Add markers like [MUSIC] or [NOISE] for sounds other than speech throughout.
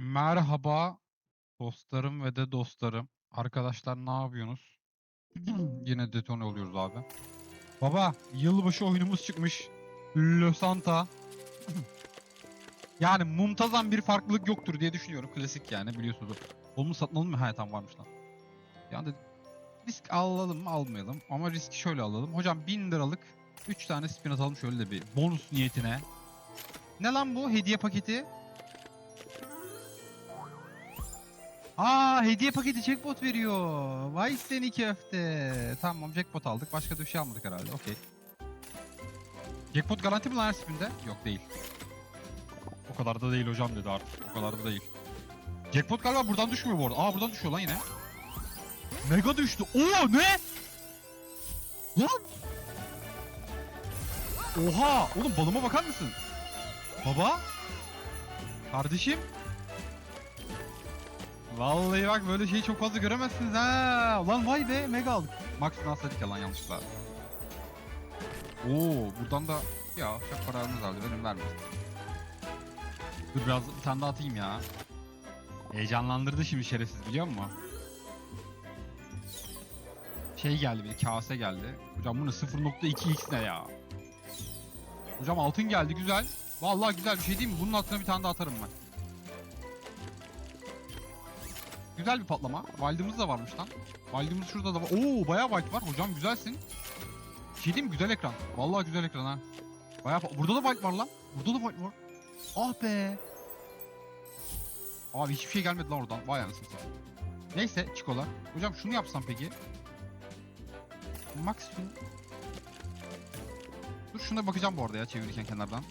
Merhaba dostlarım ve de dostlarım. Arkadaşlar ne yapıyorsunuz? [CLEARS THROAT] Yine detone oluyoruz abi. Baba yılbaşı oyunumuz çıkmış. Losanta. [CLEARS THROAT] yani Mumtaz'dan bir farklılık yoktur diye düşünüyorum. Klasik yani biliyorsunuz. Onu satın alalım mı? Ha tamam varmış lan. Yani risk alalım mı almayalım. Ama riski şöyle alalım. Hocam 1000 liralık 3 tane spin atalım şöyle de bir bonus niyetine. Ne lan bu hediye paketi? Aa hediye paketi jackpot veriyor. Vay seni köfte. Tamam jackpot aldık. Başka da bir şey almadık herhalde. Okey. Jackpot garanti mi lan her spinde? Yok değil. O kadar da değil hocam dedi artık. O kadar da değil. Jackpot galiba buradan düşmüyor bu arada. Aa buradan düşüyor lan yine. Mega düştü. Oo ne? Lan. Oha! Oğlum balıma bakar mısın? Baba? Kardeşim? Vallahi bak böyle şeyi çok fazla göremezsiniz ha. Lan vay be mega aldık. Max nasıl lan yanlışlıkla. Oo buradan da ya çok paramız vardı benim vermez. Dur biraz bir tane daha atayım ya. Heyecanlandırdı şimdi şerefsiz biliyor musun? Şey geldi bir kase geldi. Hocam bu ne 0.2x ne ya? Hocam altın geldi güzel. Vallahi güzel bir şey değil mi? Bunun altına bir tane daha atarım ben. Güzel bir patlama. Wild'ımız da varmış lan. Wild'ımız şurada da var. Oo bayağı wild var. Hocam güzelsin. Şey mi? Güzel ekran. Vallahi güzel ekran ha. Bayağı Burada da wild var lan. Burada da wild var. Ah be. Abi hiçbir şey gelmedi lan oradan. Vay anasını satayım. Neyse çikola. Hocam şunu yapsam peki. Max Fin. Dur şuna bakacağım bu arada ya çevirirken kenardan.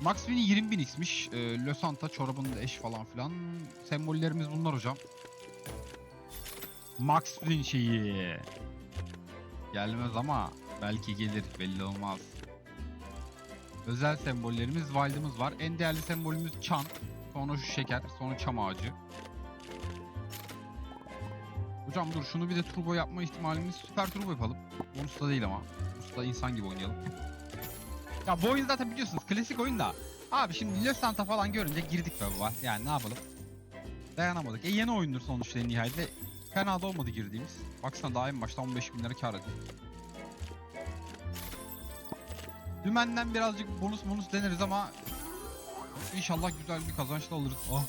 Max Fin'i 20.000 x'miş. Ee, Lösanta çorabında eş falan filan. Sembollerimiz bunlar hocam. Max Fin şeyi. Gelmez ama belki gelir belli olmaz. Özel sembollerimiz Wild'ımız var. En değerli sembolümüz çan. Sonra şu şeker. Sonra çam ağacı. Hocam dur şunu bir de turbo yapma ihtimalimiz süper turbo yapalım. Bonus'ta değil ama. Bonus'ta insan gibi oynayalım. Ya bu oyun zaten biliyorsunuz klasik oyun da. Abi şimdi Los Santa falan görünce girdik be baba. Yani ne yapalım? Dayanamadık. E yeni oyundur sonuçta en nihayetinde. Fena da olmadı girdiğimiz. Baksana daha en başta 15 bin lira kar ettik. Dümenden birazcık bonus bonus deneriz ama inşallah güzel bir kazançla alırız. Ah.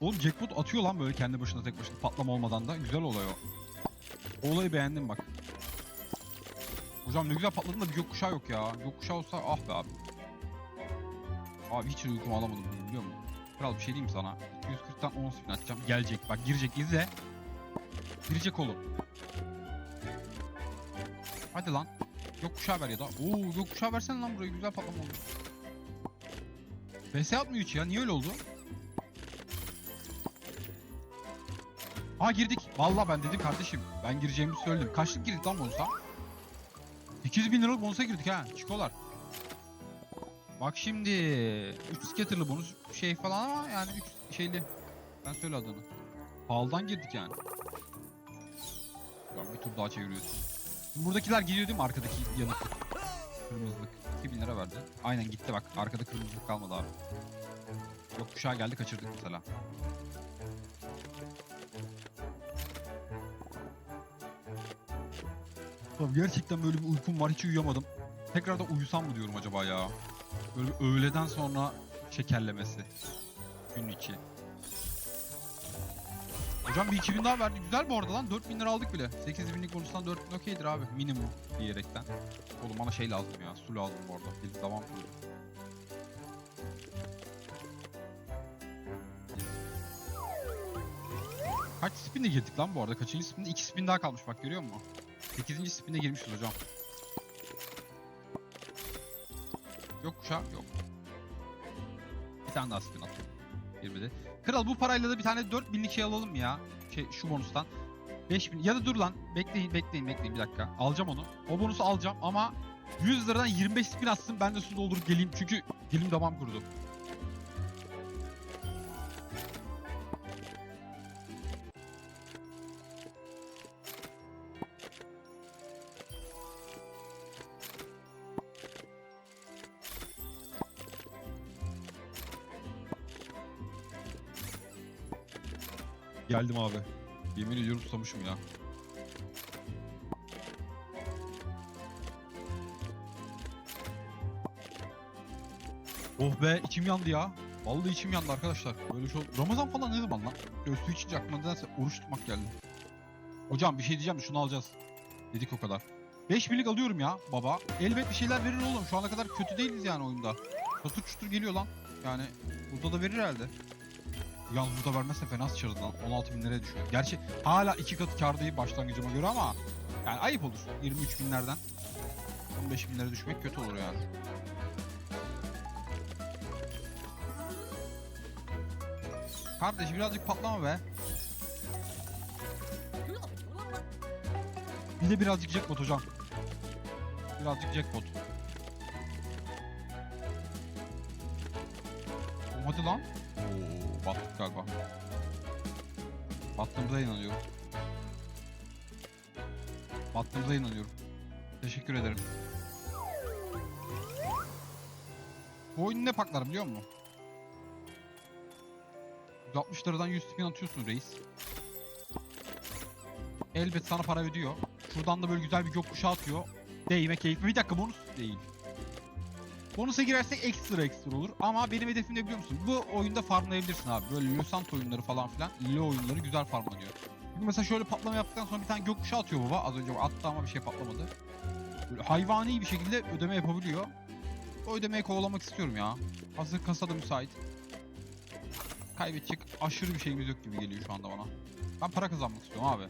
Oğlum jackpot atıyor lan böyle kendi başına tek başına patlama olmadan da. Güzel olay o. Olayı beğendim bak. Hocam ne güzel patladın da bir gökkuşağı yok ya. Gökkuşağı olsa ah be abi. Abi hiç uykumu alamadım biliyor musun? Kral bir şey diyeyim sana? 240'tan 10 spin atacağım. Gelecek bak girecek izle. Girecek oğlum. Hadi lan. Gökkuşağı ver ya da. Oo gökkuşağı versene lan buraya güzel patlama oldu. VS atmıyor hiç ya. Niye öyle oldu? Ha girdik. Vallahi ben dedim kardeşim. Ben gireceğimi söyledim. Kaçlık girdik lan bonusa? 800 bin liralık bonusa girdik ha. Çikolar. Bak şimdi 3 scatter'lı bonus şey falan ama yani 3 şeyli. Sen söyle adını. Pahalıdan girdik yani. Bak bir tur daha çeviriyorsun. Şimdi buradakiler geliyor değil mi arkadaki yanıklık? Kırmızılık. 2000 lira verdi. Aynen gitti bak. Arkada kırmızılık kalmadı abi. Yok kuşağı geldi kaçırdık mesela. Abi gerçekten böyle bir uykum var hiç uyuyamadım. Tekrar da uyusam mı diyorum acaba ya. Öğleden sonra şekerlemesi. Gün içi. Hocam bir 2000 daha verdi. Güzel bu arada lan. 4000 lira aldık bile. 8000'lik bonustan 4000 okeydir abi. Minimum diyerekten. Oğlum bana şey lazım ya. Su lazım bu arada. Bir devam suyu. Kaç spin'e girdik lan bu arada? Kaçıncı spin'de? 2 spin daha kalmış bak görüyor musun? 8. spin'e girmişiz hocam. Yok kuşağı yok. Bir tane daha spin atalım. Girmedi. Kral bu parayla da bir tane 4000'lik şey alalım ya. Şey şu bonustan. 5000 ya da dur lan. Bekleyin bekleyin bekleyin bir dakika. Alacağım onu. O bonusu alacağım ama 100 liradan 25 spin atsın ben de su doldurup geleyim. Çünkü dilim damam kurudu. Geldim abi. Yemin ediyorum susamışım ya. Oh be içim yandı ya. Vallahi içim yandı arkadaşlar. Böyle şey Ramazan falan ne zaman lan? Su içince aklıma nedense oruç tutmak geldi. Hocam bir şey diyeceğim şunu alacağız. Dedik o kadar. 5 birlik alıyorum ya baba. Elbet bir şeyler verir oğlum. Şu ana kadar kötü değiliz yani oyunda. Çatır çutur geliyor lan. Yani burada da verir herhalde. Yalnız burada vermezse fena sıçarız lan. 16 bin liraya düşüyor. Gerçi hala iki katı kar değil başlangıcıma göre ama yani ayıp olur. 23 binlerden 15 bin lira düşmek kötü olur yani. Kardeş birazcık patlama be. Bir de birazcık jackpot hocam. Birazcık jackpot. Hadi lan. Battık galiba. Battığımıza inanıyorum. Battığımıza inanıyorum. Teşekkür ederim. Bu oyun ne paklar biliyor musun? 160 liradan 100 spin atıyorsun reis. Elbet sana para ödüyor. Şuradan da böyle güzel bir gökkuşağı atıyor. Değme keyifli. Bir dakika bonus değil. Bonusa girersek ekstra ekstra olur. Ama benim hedefim ne biliyor musun? Bu oyunda farmlayabilirsin abi. Böyle Losant oyunları falan filan. LoL oyunları güzel farmlanıyor. Çünkü mesela şöyle patlama yaptıktan sonra bir tane gökkuşağı atıyor baba. Az önce attı ama bir şey patlamadı. Böyle hayvani bir şekilde ödeme yapabiliyor. O ödemeyi kovalamak istiyorum ya. Hazır kasada müsait. Kaybedecek aşırı bir şeyimiz yok gibi geliyor şu anda bana. Ben para kazanmak istiyorum abi.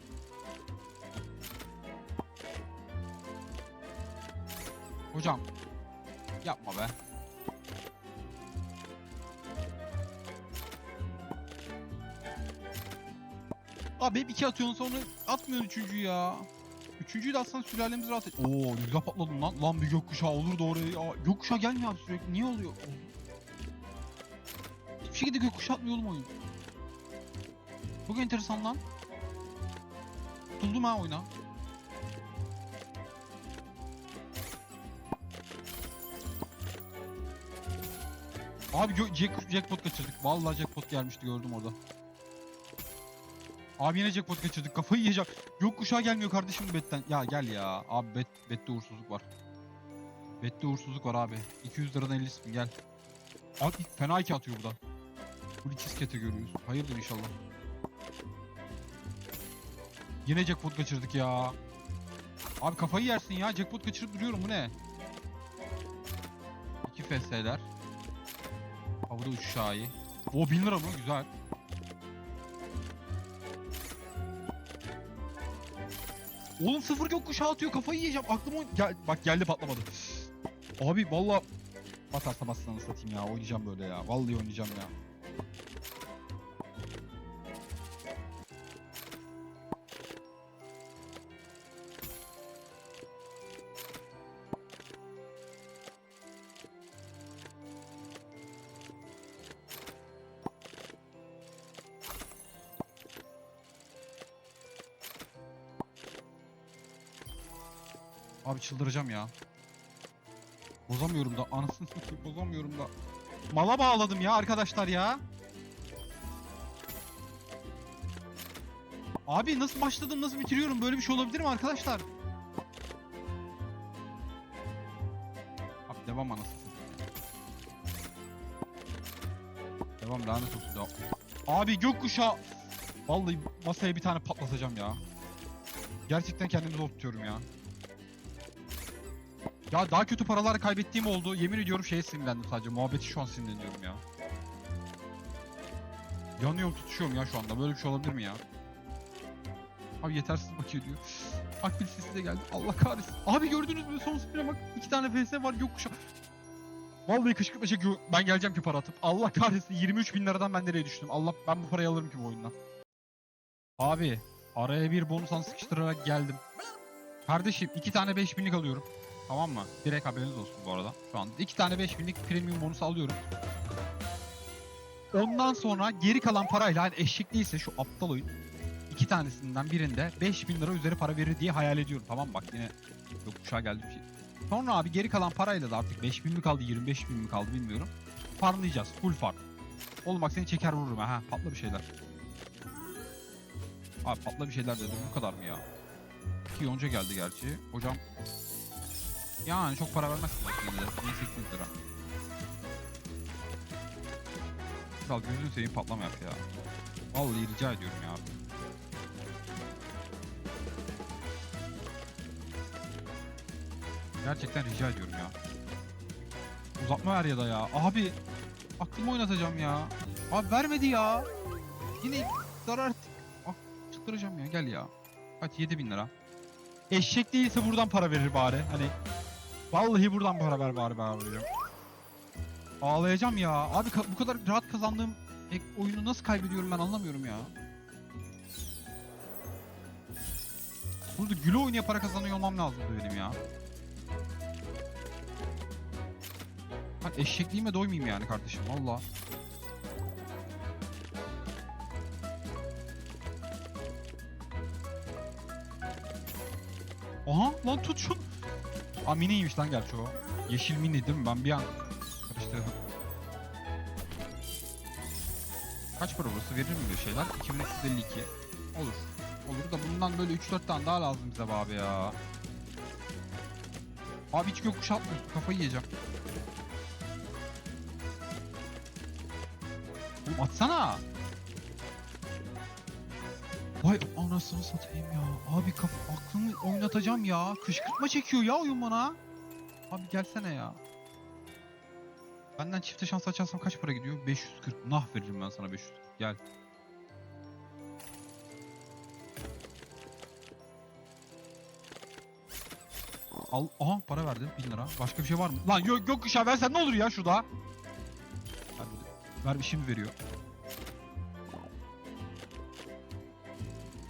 Hocam. Yapma be. Abi hep iki atıyorsun sonra atmıyorsun üçüncüyü ya. Üçüncüyü de atsan sülalemiz rahat et. Oo ne güzel patladın lan. Lan bir gökkuşağı olur da oraya. Ya, gökkuşağı gelmiyor abi sürekli. Niye oluyor? Hiçbir şekilde gökkuşağı atmıyor oğlum oyun. Çok enteresan lan. Tutuldum ha oyuna. Abi jack jackpot kaçırdık. Vallahi jackpot gelmişti gördüm orada. Abi yine jackpot kaçırdık. Kafayı yiyeceğim. Gökkuşağı gelmiyor kardeşim betten. Ya gel ya. Abi bet bette uğursuzluk var. Bette uğursuzluk var abi. 200 liradan 50 spin gel. Abi fena iki atıyor burada. Bu ikiz kategoriyiz. Hayırdır inşallah. Yine jackpot kaçırdık ya. Abi kafayı yersin ya. Jackpot kaçırıp duruyorum bu ne? 2 FS'ler. Havada uçuş ağı. O 1000 lira mı? Güzel. Oğlum sıfır gökkuşağı atıyor kafayı yiyeceğim. Aklıma gel bak geldi patlamadı. Abi valla batarsa bassanı satayım ya oynayacağım böyle ya. Vallahi oynayacağım ya. Abi çıldıracağım ya. Bozamıyorum da anasını satayım bozamıyorum da. Mala bağladım ya arkadaşlar ya. Abi nasıl başladım nasıl bitiriyorum böyle bir şey olabilir mi arkadaşlar? Abi devam anasını. Devam lanet olsun devam. Abi gökkuşağı. Vallahi masaya bir tane patlatacağım ya. Gerçekten kendimi zor tutuyorum ya. Ya daha kötü paralar kaybettiğim oldu. Yemin ediyorum şeye sinirlendim sadece. Muhabbeti şu an sinirleniyorum ya. Yanıyorum tutuşuyorum ya şu anda. Böyle bir şey olabilir mi ya? Abi yetersiz bakıyor diyor. Akbil sesi de geldi. Allah kahretsin. Abi gördünüz mü son spine bak. İki tane FS var gökkuşağı. Vallahi kışkırtma çekiyor. Ben geleceğim ki para atıp. Allah kahretsin 23 bin liradan ben nereye düştüm. Allah ben bu parayı alırım ki bu oyundan. Abi araya bir bonus an sıkıştırarak geldim. Kardeşim iki tane 5 binlik alıyorum. Tamam mı? Direkt haberiniz olsun bu arada. Şu an iki tane 5 binlik premium bonus alıyorum. Ondan sonra geri kalan parayla hani eşek değilse şu aptal oyun iki tanesinden birinde 5000 lira üzeri para verir diye hayal ediyorum. Tamam bak yine yok uçağa geldi bir şey. Sonra abi geri kalan parayla da artık 5000 mi kaldı 25 bin mi kaldı bilmiyorum. Farmlayacağız. Full farm. Oğlum bak seni çeker vururum ha. Patla bir şeyler. Abi patla bir şeyler dedi. Bu kadar mı ya? İki yonca geldi gerçi. Hocam yani çok para vermezsin bak yine de. 1800 lira. Kral gözünü seveyim patlama yap ya. Vallahi rica ediyorum ya. Gerçekten rica ediyorum ya. Uzatma ver ya da ya. Abi aklımı oynatacağım ya. Abi vermedi ya. Yine zarar ettik. Ah ya gel ya. Kaç 7000 lira. Eşek değilse buradan para verir bari. Hani vallahi buradan para ver bari ben vereceğim. Ağlayacağım ya. Abi bu kadar rahat kazandığım oyunu nasıl kaybediyorum ben anlamıyorum ya. Burada güle oynaya para kazanıyor olmam lazım benim ya. Bak eşekliğime doymayayım yani kardeşim valla. Aha lan tut şunu. Aa miniymiş lan gerçi o. Yeşil mini değil mi? Ben bir an karıştırdım. Kaç para burası? Verir mi böyle şeyler? 2352. Olur. Olur da bundan böyle 3-4 tane daha lazım bize abi ya. Abi hiç gökkuşağı atmıyorsun. Kafayı yiyeceğim. Oğlum atsana. Vay anasını satayım ya. Abi kaf aklımı oynatacağım ya. Kışkırtma çekiyor ya oyun bana. Abi gelsene ya. Benden çifte şans açarsam kaç para gidiyor? 540. Nah veririm ben sana 540. Gel. Al, aha para verdi 1000 lira. Başka bir şey var mı? Lan yok yok kuşağı versen ne olur ya şurada. Ver, ver şimdi veriyor.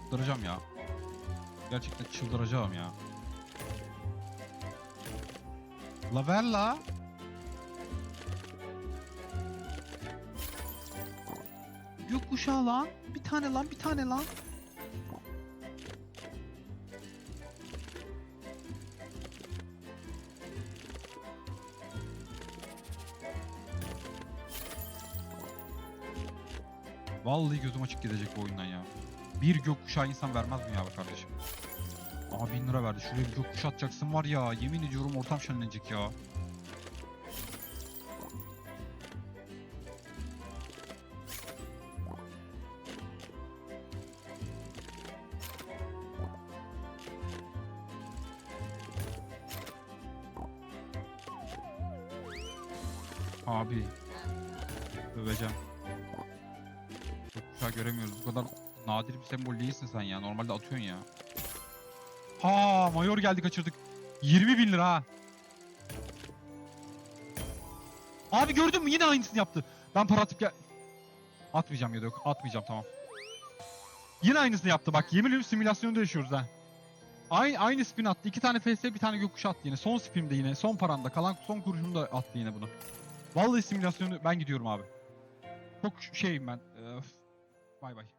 Çıldıracağım ya. Gerçekten çıldıracağım ya. La ver la. Yok uşağı lan. Bir tane lan bir tane lan. Vallahi gözüm açık gidecek bu oyundan ya. Bir gökkuşağı insan vermez mi ya be kardeşim? Aa bin lira verdi. Şuraya bir gökkuşağı atacaksın var ya. Yemin ediyorum ortam şenlenecek ya. Abi. Döveceğim. Gökkuşağı göremiyoruz. Bu kadar nadir bir sembol değilsin sen ya. Normalde atıyorsun ya. Ha mayor geldi kaçırdık. 20 bin lira ha. Abi gördün mü yine aynısını yaptı. Ben para atıp gel... Atmayacağım ya da yok. Atmayacağım tamam. Yine aynısını yaptı bak. Yemin ediyorum simülasyonda yaşıyoruz ha. Aynı, aynı spin attı. İki tane FS bir tane gökkuşağı attı yine. Son spinimde yine. Son paranda. Kalan son kurşunu da attı yine bunu. Vallahi simülasyonu ben gidiyorum abi. Çok şeyim ben. Öf. Bay bay.